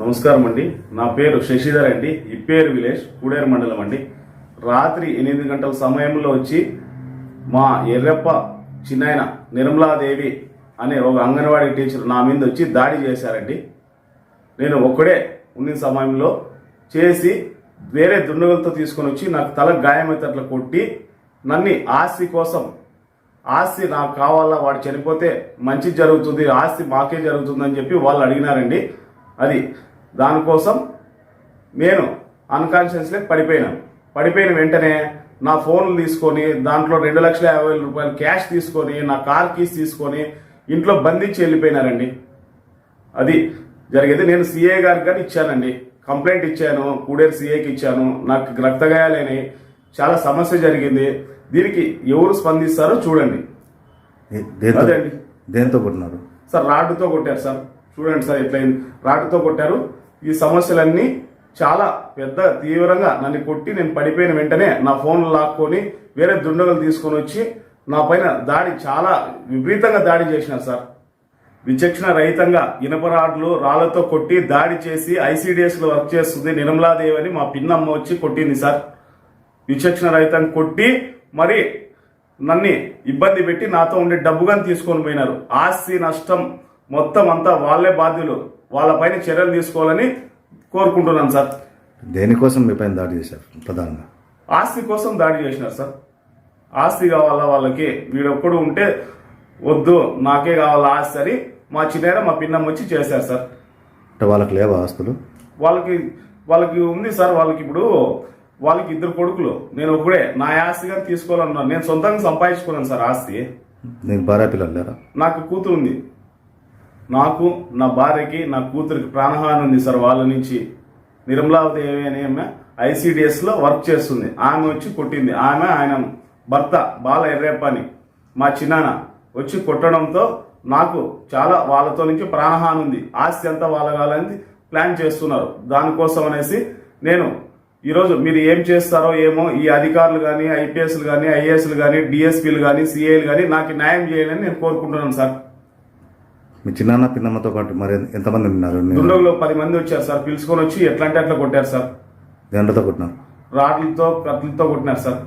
నమస్కారం అండి. నా పేరు శశిధర్ అండి. ఇప్పేరు విలేజ్ కూడేరు మండలం అండి. రాత్రి ఎనిమిది గంటల సమయంలో వచ్చి మా ఎర్రప్ప చిన్నాయన నిర్మలాదేవి అనే ఒక అంగన్వాడీ టీచర్ నా మీద వచ్చి దాడి చేశారండి. నేను ఒక్కడే ఉన్న సమయంలో చేసి వేరే దుండగులతో తీసుకొని వచ్చి నాకు తల గాయమైతే అట్లా కొట్టి నన్ను ఆస్తి కోసం ఆస్తి నాకు కావాలా వాడు చనిపోతే మంచి జరుగుతుంది ఆస్తి మాకే జరుగుతుందని చెప్పి వాళ్ళు అడిగినారండి. అది దానికోసం నేను అన్కాన్షియస్లే పడిపోయినాను. పడిపోయిన వెంటనే నా ఫోన్లు తీసుకొని దాంట్లో రెండు లక్షల యాభై వేల రూపాయలు క్యాష్ తీసుకొని నా కార్ కీస్ తీసుకొని ఇంట్లో బంధించి వెళ్ళిపోయినారండి. అది జరిగేది నేను సిఏ గారికి కానీ ఇచ్చానండి. కంప్లైంట్ ఇచ్చాను కూడేరు సిఏకి ఇచ్చాను. నాకు రక్తగాయాలైనాయి. చాలా సమస్య జరిగింది. దీనికి ఎవరు స్పందిస్తారో చూడండి. దేంతో కొట్టినారు? సార్ రాడ్డుతో కొట్టారు సార్. చూడండి సార్ ఎట్లయింది రాటుతో కొట్టారు. ఈ సమస్యలన్నీ చాలా పెద్ద తీవ్రంగా నన్ను కొట్టి నేను పడిపోయిన వెంటనే నా ఫోన్ లాక్కొని వేరే దుండగులు తీసుకొని వచ్చి నా పైన దాడి చాలా విపరీతంగా దాడి చేసినారు సార్. విచక్షణ రహితంగా ఇనప రాడ్లు రాళ్ళతో కొట్టి దాడి చేసి ఐసీడీఎస్లో వర్క్ చేస్తుంది నిర్మలాదేవి అని మా పిన్నమ్మ వచ్చి కొట్టింది సార్. విచక్షణ రహితం కొట్టి మరి నన్ను ఇబ్బంది పెట్టి నాతో ఉండే డబ్బుగాని తీసుకొని పోయినారు. ఆస్తి నష్టం మొత్తం అంతా వాళ్ళే బాధ్యులు. వాళ్ళపైన చర్యలు తీసుకోవాలని కోరుకుంటున్నాను సార్. దేనికోసం మీ పైన దాడి చేశారు ప్రధానంగా? ఆస్తి కోసం దాడి చేసినారు సార్. ఆస్తి కావాలా వాళ్ళకి? వీడొక్కడు ఉంటే వద్దు నాకే కావాలా ఆస్తి అని మా చిన్న మా పిన్నమ్మ వచ్చి చేశారు సార్. అంటే వాళ్ళకి లేవా ఆస్తులు? వాళ్ళకి వాళ్ళకి ఉంది సార్. వాళ్ళకి ఇప్పుడు వాళ్ళకి ఇద్దరు కొడుకులు. నేను ఒకడే. నా ఆస్తి కానీ తీసుకోవాలన్నాను నేను సొంతంగా సంపాదించుకున్నాను సార్ ఆస్తి. నీకు భార్య పిల్లలు లేరా? నాకు కూతురు ఉంది నాకు నా భార్యకి నా కూతురికి ప్రాణహాని ఉంది సార్ వాళ్ళ నుంచి. నిర్మలాదేవి అనే ఆమె ఐసీడిఎస్లో వర్క్ చేస్తుంది. ఆమె వచ్చి కొట్టింది. ఆమె ఆయన భర్త బాల ఎర్రేపని మా చిన్నాన్న వచ్చి కొట్టడంతో నాకు చాలా వాళ్ళతో నుంచి ప్రాణహాని ఉంది. ఆస్తి అంతా వాళ్ళ కావాలని ప్లాన్ చేస్తున్నారు. దానికోసం అనేసి నేను ఈరోజు మీరు ఏం చేస్తారో ఏమో ఈ అధికారులు కానీ ఐపీఎస్లు కానీ ఐఏఎస్లు కానీ డిఎస్పీలు కానీ సిఐలు కానీ నాకు న్యాయం చేయాలని నేను కోరుకుంటున్నాను సార్. మీ చిన్నాన్న పిన్నమ్మతో పాటు మరి ఎంతమంది ఉన్నారు? దుండగులో పది మంది వచ్చారు సార్. పిలుచుకొని వచ్చి ఎట్లా అంటే అట్లా కొట్టారు సార్. దేంట్లతో కొట్టినారు. రాడ్లతో కత్తులతో కొట్టినారు సార్.